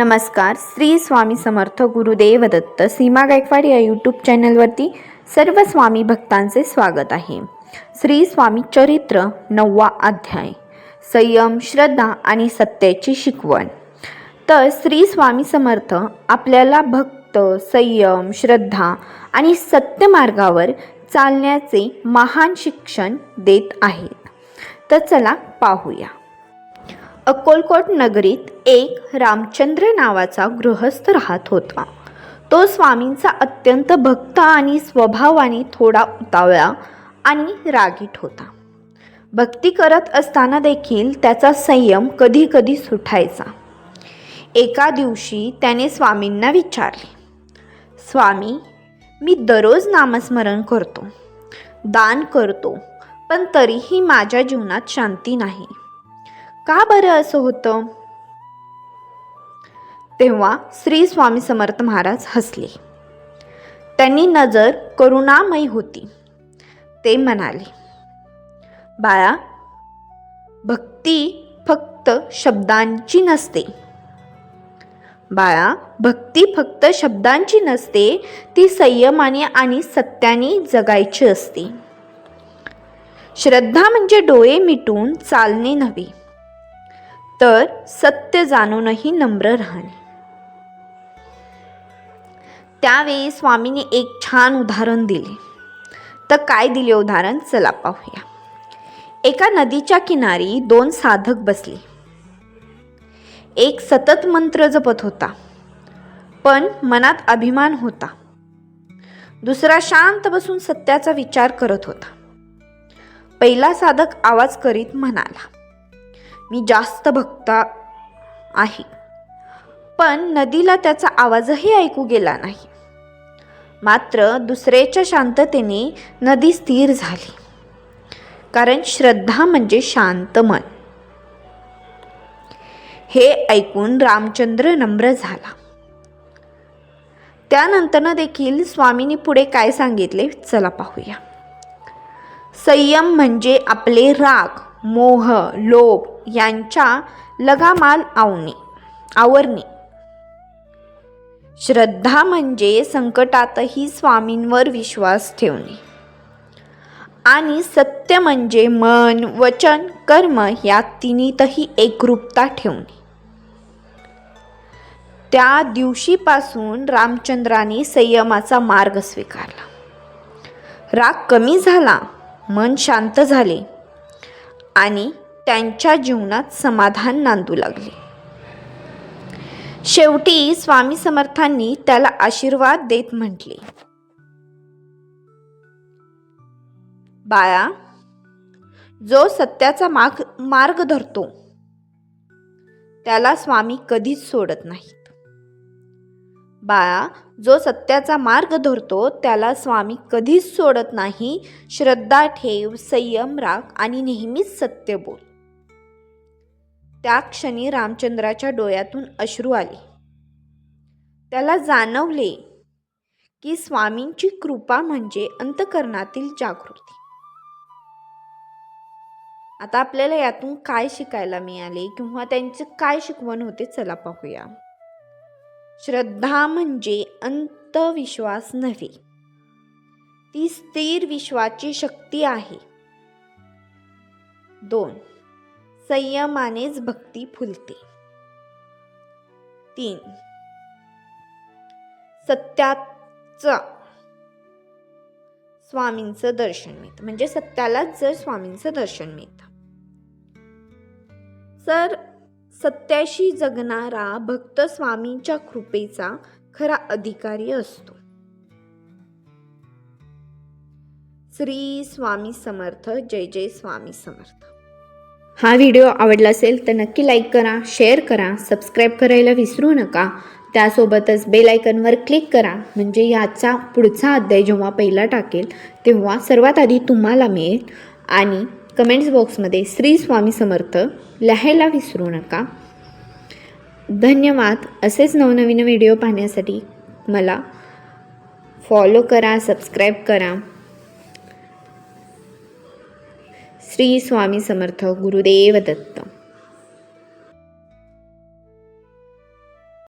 नमस्कार श्री स्वामी समर्थ गुरुदेव दत्त सीमा गायकवाड या यूट्यूब चॅनलवरती सर्व स्वामी भक्तांचे स्वागत आहे. श्री स्वामी चरित्र नववा अध्याय संयम श्रद्धा आणि सत्याची शिकवण. तर श्री स्वामी समर्थ आपल्याला भक्त संयम श्रद्धा आणि सत्यमार्गावर चालण्याचे महान शिक्षण देत आहेत. तर चला पाहूया. अक्कोलकोट नगरीत एक रामचंद्र नावाचा गृहस्थ राहत होता. तो स्वामींचा अत्यंत भक्त आणि स्वभावाने थोडा उतावळा आणि रागीट होता. भक्ती करत असताना देखील त्याचा संयम कधी कधी सुटायचा. एका दिवशी त्याने स्वामींना विचारले स्वामी मी दररोज नामस्मरण करतो दान करतो पण तरीही माझ्या जीवनात शांती नाही. का बरं असं होतं? तेव्हा श्री स्वामी समर्थ महाराज हसले. त्यांनी नजर करुणामयी होती. ते म्हणाले बाळा भक्ती फक्त शब्दांची नसते. बाळा भक्ती फक्त शब्दांची नसते ती संयमाने आणि सत्याने जगायची असते. श्रद्धा म्हणजे डोळे मिटून चालणे नव्हे. तर सत्य जाणूनही नम्र राहणे. त्यावेळी स्वामीने एक छान उदाहरण दिले. तर काय दिले उदाहरण? चला पाहूया. एका नदीच्या किनारी दोन साधक बसले. एक सतत मंत्र जपत होता पण मनात अभिमान होता. दुसरा शांत बसून सत्याचा विचार करत होता. पहिला साधक आवाज करीत म्हणाला मी जास्त भक्त आहे. पण नदीला त्याचा आवाजही ऐकू गेला नाही. मात्र दुसऱ्याच्या शांततेने नदी स्थिर झाली. कारण श्रद्धा म्हणजे शांत मन. हे ऐकून रामचंद्र नम्र झाला. त्यानंतरनं देखील स्वामींनी पुढे काय सांगितले? चला पाहूया. संयम म्हणजे आपले राग. मोह लोभ यांच्या लगामाल आवणे आवरणे. श्रद्धा म्हणजे संकटातही स्वामींवर विश्वास ठेवणे. आणि सत्य म्हणजे मन वचन कर्म या तिन्हीतही एकरूपता ठेवणे. त्या दिवशीपासून रामचंद्राने संयमाचा मार्ग स्वीकारला. राग कमी झाला मन शांत झाले. आणि त्यांच्या जीवनात समाधान नांदू लागले. शेवटी स्वामी समर्थांनी त्याला आशीर्वाद देत म्हटले. बाळा जो सत्याचा मार्ग मार्ग धरतो त्याला स्वामी कधीच सोडत नाही बाळा जो सत्याचा मार्ग धरतो त्याला स्वामी कधीच सोडत नाही. श्रद्धा ठेव संयम राख आणि नेहमीच सत्य बोल. त्या क्षणी रामचंद्राच्या डोळ्यातून अश्रू आले. त्याला जाणवले की स्वामींची कृपा म्हणजे अंतकरणातील जागृती. आता आपल्याला यातून काय शिकायला मिळाले किंवा त्यांचे काय शिकवण होते चला पाहूया. श्रद्धा म्हणजे अंतविश्वास नव्हे. ती स्थिर विश्वाची शक्ती आहे. दोन संयमानेच भक्ती फुलते. तीन सत्याचा स्वामींचं दर्शन मिळतं. म्हणजे सत्यालाच जर स्वामींचं दर्शन मिळतं. सर सत्याशी जगणारा भक्त स्वामींच्या कृपेचा खरा अधिकारी असतो. श्री स्वामी समर्थ जय जय स्वामी समर्थ. हा व्हिडिओ आवडला असेल तर नक्की लाईक करा शेअर करा सबस्क्राईब करायला विसरू नका. त्यासोबतच बेल आयकनवर क्लिक करा म्हणजे याचा पुढचा अध्याय जेव्हा पहिला टाकेल तेव्हा सर्वात आधी तुम्हाला मिळेल. आणि कमेंट्स बॉक्समध्ये श्री स्वामी समर्थ लिहायला विसरू नका. धन्यवाद. असेच नवनवीन व्हिडिओ पाहण्यासाठी मला फॉलो करा सबस्क्राईब करा. श्री स्वामी समर्थ गुरुदेव दत्त.